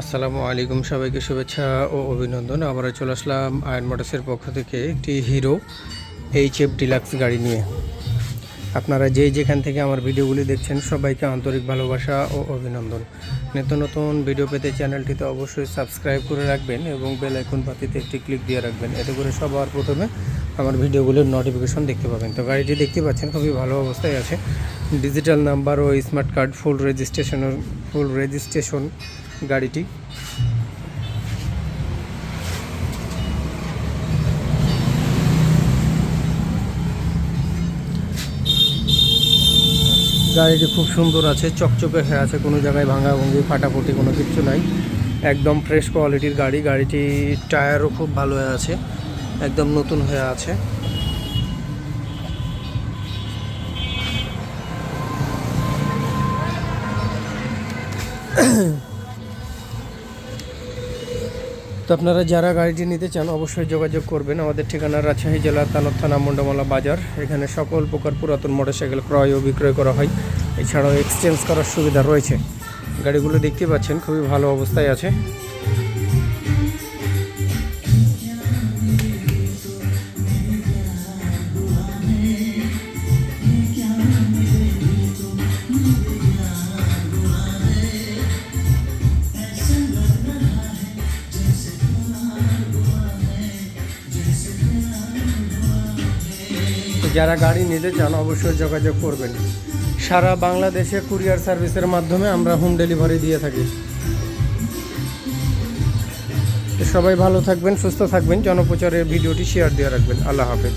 আসসালামু আলাইকুম সবাইকে শুভেচ্ছা ও অভিনন্দন। আমরা চলে আসলাম আয়ন মোটরসের পক্ষ থেকে একটি হিরো এইচ এফ ডিলাক্স গাড়ি নিয়ে। আপনারা যেই যেখান থেকে আমার ভিডিওগুলি দেখছেন, সবাইকে আন্তরিক ভালোবাসা ও অভিনন্দন। নিত্য নতুন ভিডিও পেতে চ্যানেলটিতে অবশ্যই সাবস্ক্রাইব করে রাখবেন এবং বেল আইকন পাতিতে একটি ক্লিক দিয়ে রাখবেন। এতে করে সবার প্রথমে আমার ভিডিওগুলোর নোটিফিকেশন দেখতে পাবেন। তো গাড়িটি দেখতে পাচ্ছেন, খুবই ভালো অবস্থায় আছে। ডিজিটাল নাম্বার ও smart card full registration full registration গাড়িটি। গাড়িটি খুব সুন্দর আছে, চকচকে হয়ে আছে, কোনো জায়গায় ভাঙা ভঙ্গি ফাটাফুটি কোনো কিছু নাই। একদম ফ্রেশ কোয়ালিটির গাড়ি, গাড়িটি টায়ারও খুব ভালো হয়ে আছে, একদম নতুন হয়ে আছে। তো আপনারা যারা গাড়িটি নিতে চান অবশ্যই যোগাযোগ করবেন। আমাদের ঠিকানা রাজশাহী জেলার তানোর থানা, মন্ডমালা বাজার। এখানে সকল প্রকার পুরাতন মোটরসাইকেল ক্রয় ও বিক্রয় করা হয়। এছাড়াও এক্সচেঞ্জ করার সুবিধা রয়েছে। গাড়িগুলো দেখতে পাচ্ছেন, খুবই ভালো অবস্থায় আছে। যারা গাড়ি নিতে চান অবশ্যই যোগাযোগ করবেন। সারা বাংলাদেশে কুরিয়ার সার্ভিসের মাধ্যমে আমরা হোম ডেলিভারি দিয়ে থাকি। সবাই ভালো থাকবেন, সুস্থ থাকবেন, জনপ্রচারের ভিডিওটি শেয়ার দিয়ে রাখবেন। আল্লাহ হাফেজ।